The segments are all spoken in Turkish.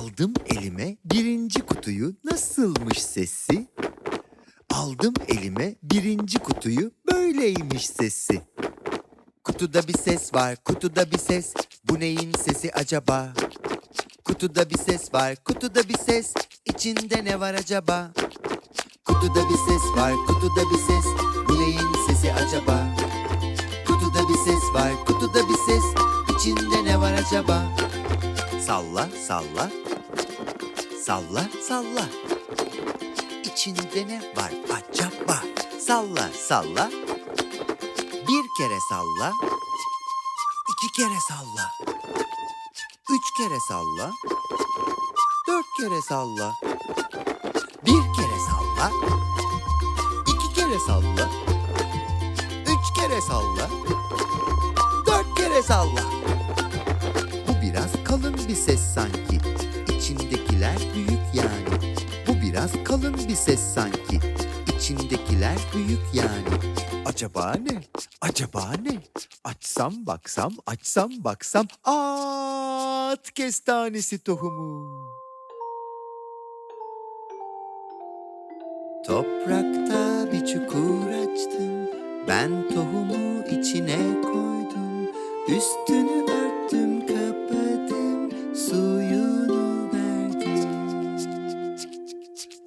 Aldım elime birinci kutuyu nasılmış sesi? Aldım elime birinci kutuyu böyleymiş sesi. Kutuda bir ses var, kutuda bir ses. Bu neyin sesi acaba? Kutuda bir ses var, kutuda bir ses. İçinde ne var acaba? Kutuda bir ses var, kutuda bir ses. Bu neyin sesi acaba? Kutuda bir ses var, kutuda bir ses. İçinde ne var acaba? Salla, salla. Salla, salla. İçinde ne var acaba? Salla, salla. Bir kere salla. iki kere salla. Üç kere salla. Dört kere salla. Bir kere salla. iki kere salla. Üç kere salla. Dört kere salla. Bu biraz kalın bir ses sanki. Bir ses sanki. İçindekiler büyük yani. Acaba ne? Acaba ne? Açsam baksam, açsam baksam. At kestanesi tohumu. Toprakta bir çukur açtım. Ben tohumu içine koydum. Üstünü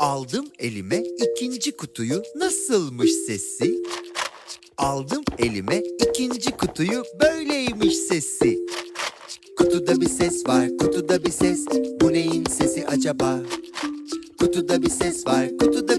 Aldım elime ikinci kutuyu nasılmış sesi? Aldım elime ikinci kutuyu böyleymiş sesi. Kutuda bir ses var, kutuda bir ses. Bu neyin sesi acaba? Kutuda bir ses var, kutuda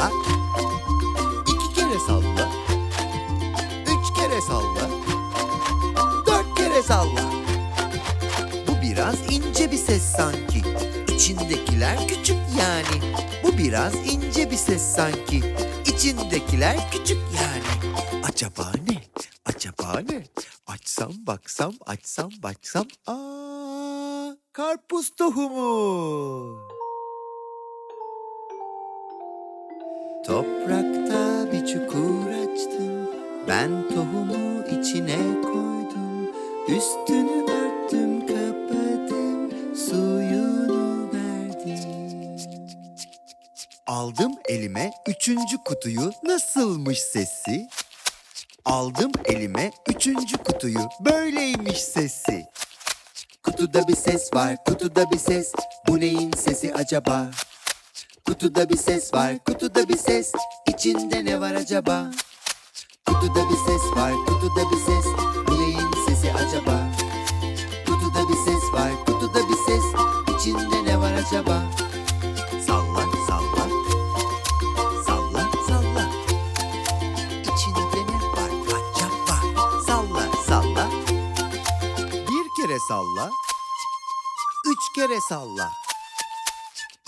salla. iki kere salla. Üç kere salla. Dört kere salla. Bu biraz ince bir ses sanki. İçindekiler küçük yani. Bu biraz ince bir ses sanki. İçindekiler küçük yani. Acaba ne? Acaba ne? Açsam baksam, açsam baksam. Aa, karpuz tohumu. Toprakta bir çukur açtım. Ben tohumu içine koydum. Üstünü örttüm, kapadım. Suyunu verdim. Aldım elime üçüncü kutuyu nasılmış sesi? Aldım elime üçüncü kutuyu böyleymiş sesi. Kutuda bir ses var, kutuda bir ses. Bu neyin sesi acaba? Kutuda bir ses var, kutuda bir ses. İçinde ne var acaba? Kutuda bir ses var, kutuda bir ses. Neyin sesi acaba? Kutuda bir ses var, kutuda bir ses. İçinde ne var acaba? Salla, salla. Salla, salla. İçinde ne var acaba? Salla, salla. Bir kere salla. Üç kere salla.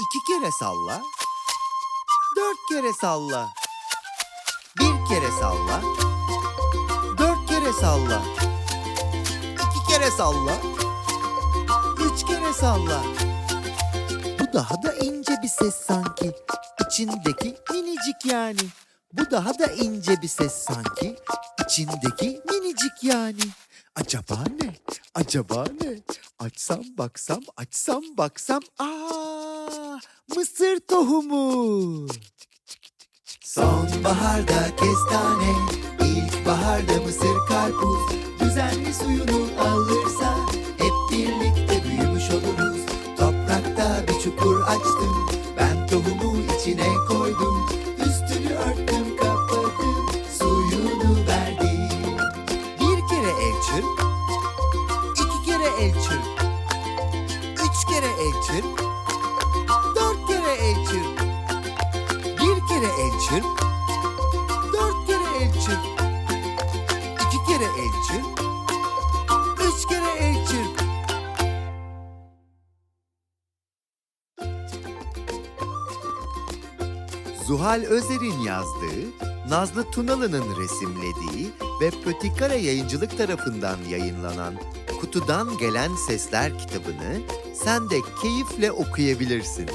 İki kere salla. Dört kere salla. Bir kere salla. Dört kere salla. İki kere salla. Üç kere salla. Bu daha da ince bir ses sanki. İçindeki minicik yani. Bu daha da ince bir ses sanki. İçindeki minicik yani. Acaba ne? Acaba ne? Açsam baksam, açsam baksam. Aa, mısır tohumu. Sonbaharda kestane, ilkbaharda mısır karpuz. Düzenli suyunu alırsa hep birlikte büyümüş oluruz. Toprakta bir çukur açtım, ben tohumu içine koydum. Üstünü örttüm, kapadım, suyunu verdim. Bir kere el iki kere el üç kere el kere el çırp. Üç kere el çırp. Zuhal Özer'in yazdığı, Nazlı Tunalı'nın resimlediği ve Pötikara Yayıncılık tarafından yayınlanan Kutudan Gelen Sesler kitabını sen de keyifle okuyabilirsin.